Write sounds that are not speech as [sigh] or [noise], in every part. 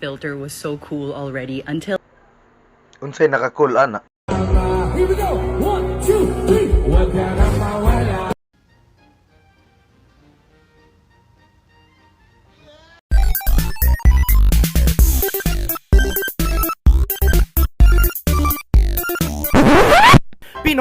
filter was so cool already until Unsay nakakul ana. Here we go. One, two, three.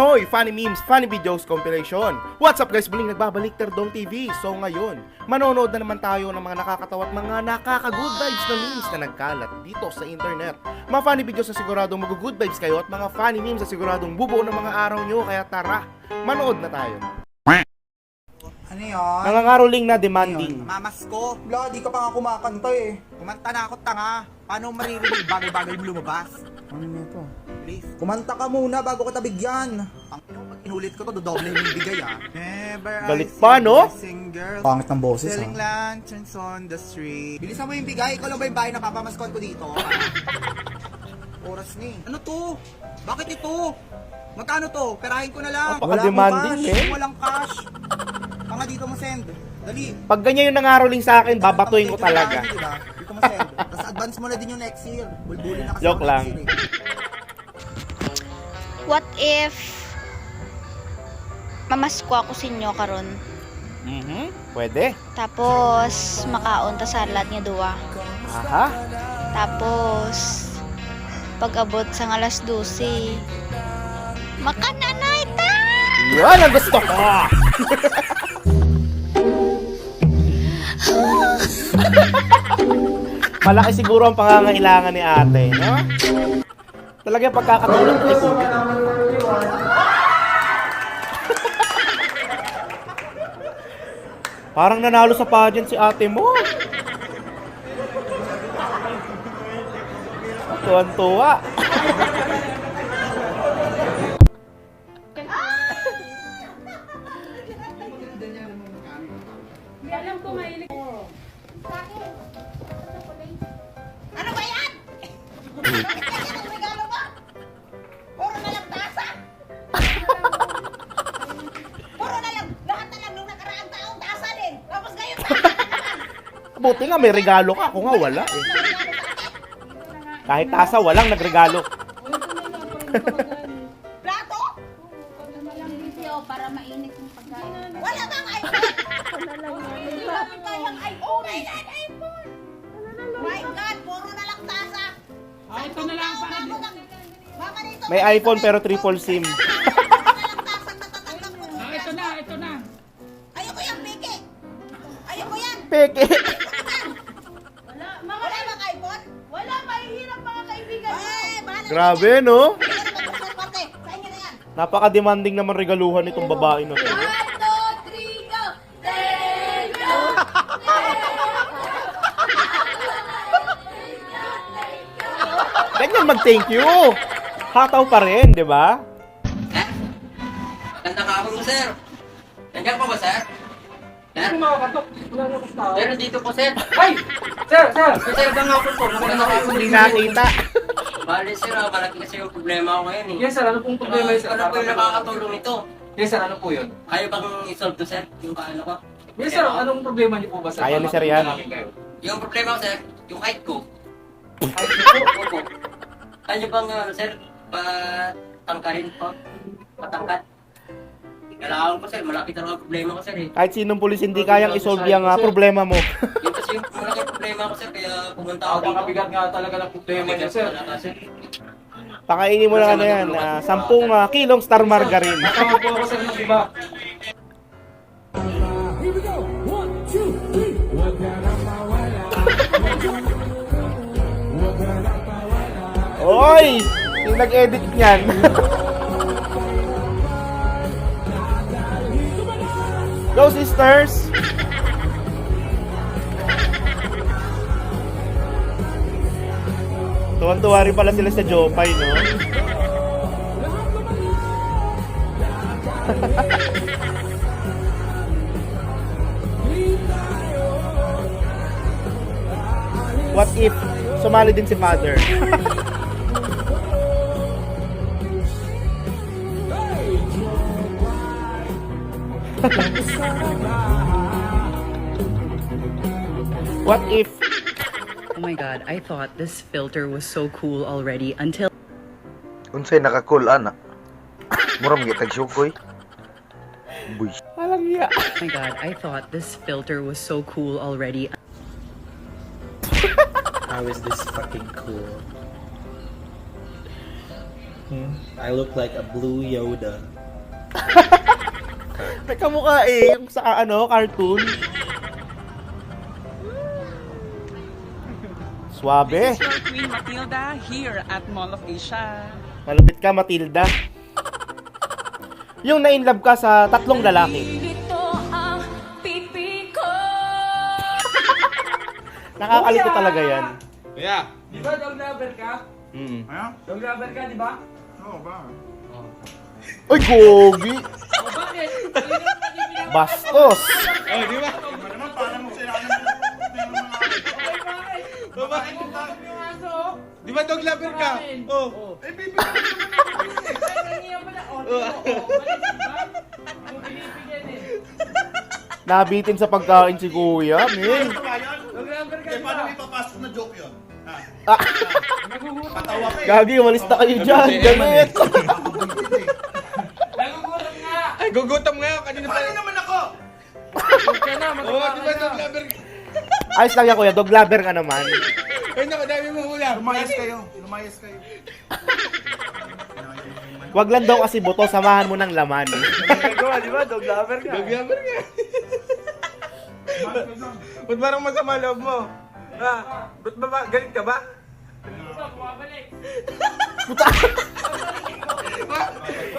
Pinoy Funny Memes, Funny Videos Compilation. What's up guys? Muling nagbabalik Terdong TV. So ngayon, manonood na naman tayo ng mga nakakatawa at mga nakaka-good vibes na memes na nagkalat dito sa internet. Mga funny videos na siguradong mag-good vibes kayo at mga funny memes na siguradong bubuo ng mga araw nyo. Kaya tara, manood na tayo. Ano yun? Nangangaroling na Ano demanding. yun? Mamas ko. Wala, di ka pa nga kumakanta eh. Kumanta na ako, tanga. Paano maririnig bagay-bagay mo lumabas? Ano nito? Please. Kumanta ka muna bago kita bigyan. Ang ino, pag inulit ko to, dodoble yung bigay ah. [laughs] Never Galit I pa, see no? girl Pangit ng boses Selling ha. lanterns on the street. Bilisan mo yung bigay. Ikaw lang ba yung bahay na papamaskon ko dito? [laughs] Oras ni. Ano to? Bakit ito? Magkano to? Perahin ko na lang. Napaka-demanding Wala akong cash. eh. Walang cash. Mga dito mo send. Dali. Pag ganyan yung nangaroling sa akin, babatuin ko talaga. Dito mo send. Tapos advance mo na din yung next year. Bulbulin na kasi Joke ako lang. next year eh. What if mamasko ako sa inyo karon Mhm. Pwede. tapos makaon ta salad nga duwa Aha. tapos pag abot sa alas 12 makananay ta Yan ang gusto ko! Malaki siguro ang pangangailangan ni ate, no? Talaga pagkakatulog ni Tubig. [laughs] Parang nanalo sa pageant si ate mo. Tuwan-tuwa. Ano ba yan? Bakit ganyan ang regalo Buti nga may regalo ka. Ako nga wala eh. Kahit tasa, walang nagregalo. Plato? para mainit yung pagkain. Wala bang iPhone? Hindi namin kayang iPhone. My God, iPhone! My God, puro na lang tasa. Ah, ito na lang para dito. May iPhone pero triple SIM. Ah, ito na, ito na. Ayoko yan, Piki. Ayoko yan. Peke. Na yan. Napaka-demanding naman regaluhan nitong babae na to. Ganyan mag-thank you. Hataw pa rin, di ba? Ganda ka ako, sir. Nandiyan pa ba, sir? Sir? Sir, dito po, sir. Ay! Sir, sir! Sir, bang ako po? Maganda Bale, sir, ah, malaki kasi yung problema ko ngayon eh. Yes sir, ano pong problema yun sir? Ano po yung nakakatulong ito? Yes sir, ano po yun? Kaya bang isolve to, sir? Yung kaano ko? Yes sir, anong problema niyo po ba sir? Kaya ni Sir yan. Namin kayo. Yung problema ko, sir, yung height ko. Ito po. Opo. Kaya bang, ano, sir, patangkarin po? Patangkat? Kailangan ko, sir. Malaki talaga ang problema ko, sir, eh. Kahit sinong pulis hindi kayang isolve yung ah, problema mo. Yun yung malaki problema ko, sir. Kaya pumunta ako dito. Napakabigat nga talaga ng problema niyo sir. Wala ka, sir. Pakainin mo lang ano yan, ah, 10 ah, kilong star margarine. Nakama po ako sir ng iba. Oy! Yung nag-edit niyan. [laughs] Go sisters! Tuwan-tuwa rin pala sila sa Jopay, no? [laughs] What if sumali din si father? [laughs] What if Oh my god, I thought this filter was so cool already until Unsay naka-cool ana? Murag gitag syukoy. Buy. Alang iya. oh my god, I thought this filter was so cool already How is this fucking cool? Hmm? I look like a blue Yoda. [laughs] May kamukha eh, yung sa ano, cartoon. Swabe. your Queen Matilda here at Mall of Asia. Malapit ka, Matilda. Yung na-inlove ka sa tatlong lalaki. [laughs] Nakakalito talaga yan. Kuya, di ba dog lover ka? Mm. Dog lover ka, di ba? Ay, gogi! O bakit? Bastos! Oh, di ba? O bakit? Di ba dog lover ka? Oh. Eh, Nabitin sa pagkain si kuya, men. Dog lover ka, di ba? Ah. Gagi, umalis na kayo dyan. Ganit. Nagugutom nga! Ay, gugutom nga! Kanina pa. Paano naman ako? Huwag ka na, Oo, di ba dog lover ka? Ayos lang yan, kuya. Dog lover ka naman. Ay, naku, dami mo ulam. Lumayas kayo. Lumayas kayo. Wag lang daw kasi buto, samahan mo ng laman. Dog lover ka. Ba't parang masama loob mo? Ha? Ba't ba, ba galit ka ba?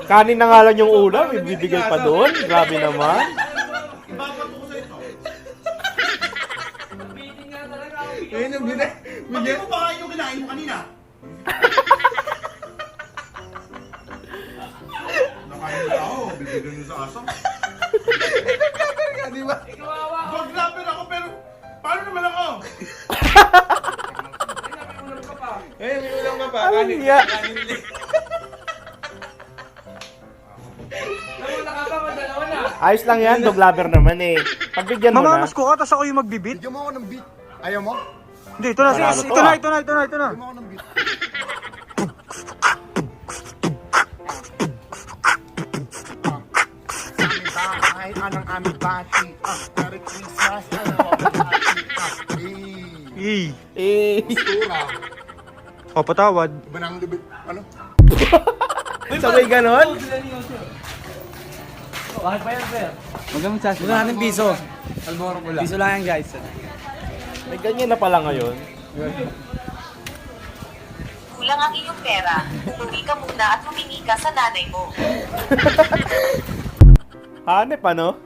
Kanin na nga lang yung ulam, ibibigay pa doon. Grabe naman. Ayun ang bina. Bigyan mo ba? [laughs] Ka, di ba? Dog lover ako pero paano naman ako? Eh, may ulam ka pa. Kanin- niya. kanin. Ayos lang yan, dog lover naman eh. Pagbigyan mo na. Mamamas ko ka, tapos ako yung magbibid. Bigyan mo ako ng beat. Ayaw mo? Hindi, ito na. Sis. to, Ito na, ah. ito na, ito na, ito na. Ay, anong aming bati. Ah, Merry Christmas. Eh. Eh. O, patawad. Ano? [laughs] Sabay ganon? Bakit pa yan, sir? Huwag kang magsasabi. Huwag natin piso. Alboro pula. Piso lang yan, guys. May ganyan na pala ngayon. Kulang ang iyong pera. Umuwi ka muna at humingi ka sa nanay mo. [laughs] Hanep ano?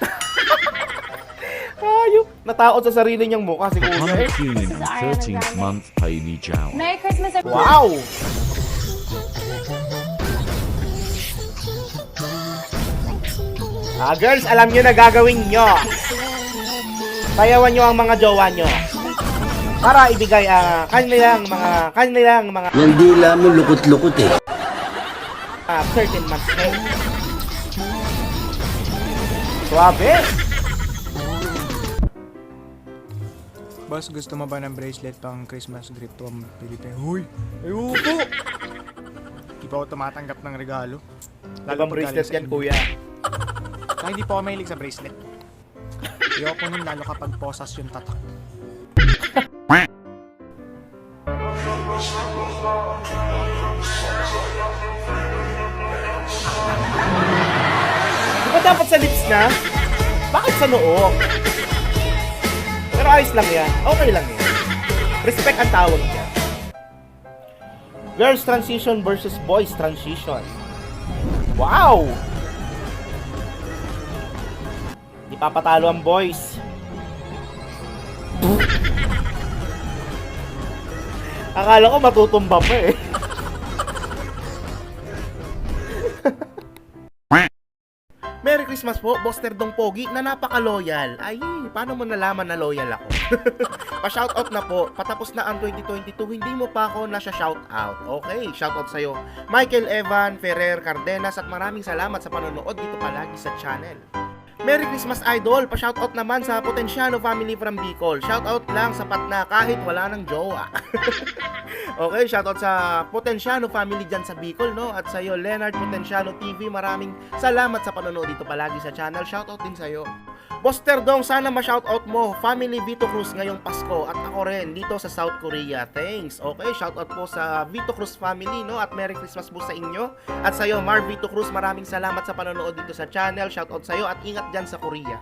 [laughs] Ayop. Nataot sa sarili niyang mukha si Kuya eh. In 13th month Hailey Jow. Merry Christmas, Wow! Ah, girls, alam nyo na gagawin nyo. Sayawan nyo ang mga jowa nyo. Para ibigay ang kanilang mga kanilang mga Yung dila mo lukot-lukot eh. ah, certain months pay. Suabe. Boss, gusto mo ba ng bracelet pang Christmas gift to ang Pilipino? Huy! Ayoko! Di pa ako tumatanggap ng regalo. Lagang bracelet yan, kuya. Kaya hindi po ako mahilig sa bracelet. Ayoko nun lalo kapag posas yung tatak. Di ba dapat sa lips na? Bakit sa noo? Pero ayos lang yan. Okay lang yan. Respect ang tawag niya. Girls transition versus boys transition. Wow! Papatalo ang boys. Akala ko matutumba pa eh. [laughs] Merry Christmas po, Boster Dong Pogi na napaka-loyal. Ay, paano mo nalaman na loyal ako? [laughs] Pa-shoutout na po, patapos na ang 2022, hindi mo pa ako na shoutout. Okay, shoutout sa'yo. Michael Evan, Ferrer, Cardenas at maraming salamat sa panonood dito palagi sa channel. Merry Christmas Idol! Pa-shoutout naman sa Potenciano family from Bicol. Shoutout lang sapat na kahit wala ng jowa. [laughs] okay, shoutout sa Potenciano family dyan sa Bicol, no? At sa'yo, Leonard Potenciano TV, maraming salamat sa panonood dito palagi sa channel. Shoutout din sa'yo. Boster Dong, sana ma-shoutout mo. Family Vito Cruz ngayong Pasko at ako rin dito sa South Korea. Thanks. Okay, shoutout po sa Vito Cruz family, no? At Merry Christmas po sa inyo. At sa'yo, Mar Vito Cruz, maraming salamat sa panonood dito sa channel. Shoutout sa'yo at ingat dyan sa Korea.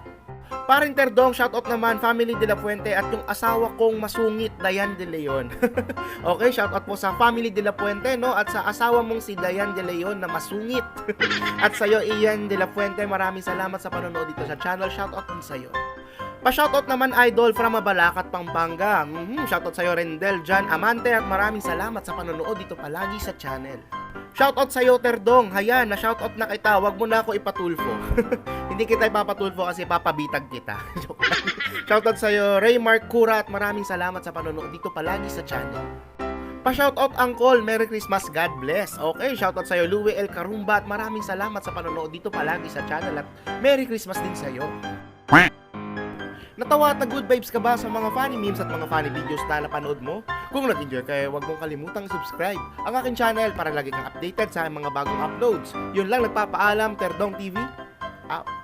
Paring Terdong, shoutout naman, Family De La Fuente at yung asawa kong masungit, Dayan De Leon. [laughs] okay, shoutout po sa Family De La Fuente, no? At sa asawa mong si Dayan De Leon na masungit. [laughs] at sa'yo, Ian De La Fuente, maraming salamat sa panonood dito sa channel. Shoutout din sa'yo. Pa-shoutout naman idol from Mabalacat, Pampanga. Mhm, shoutout sa'yo Rendel, Jan, Amante at maraming salamat sa panonood dito palagi sa channel. Shoutout sa'yo Terdong, hayan, na shoutout na kita, wag mo na ako ipatulfo. [laughs] Hindi kita ipapatulfo kasi papabitag kita. [laughs] Shoutout sa'yo Raymark Kura at maraming salamat sa panonood dito palagi sa channel. Pa-shoutout Uncle, Merry Christmas, God bless. Okay, shoutout sa'yo Louie El Carumba at maraming salamat sa panonood dito palagi sa channel at Merry Christmas din sa'yo. Natawa at na-good vibes ka ba sa mga funny memes at mga funny videos na napanood mo? Kung nag-enjoy ka, huwag mong kalimutang subscribe ang aking channel para lagi kang updated sa mga bagong uploads. Yun lang, nagpapaalam, Terdong TV. Out.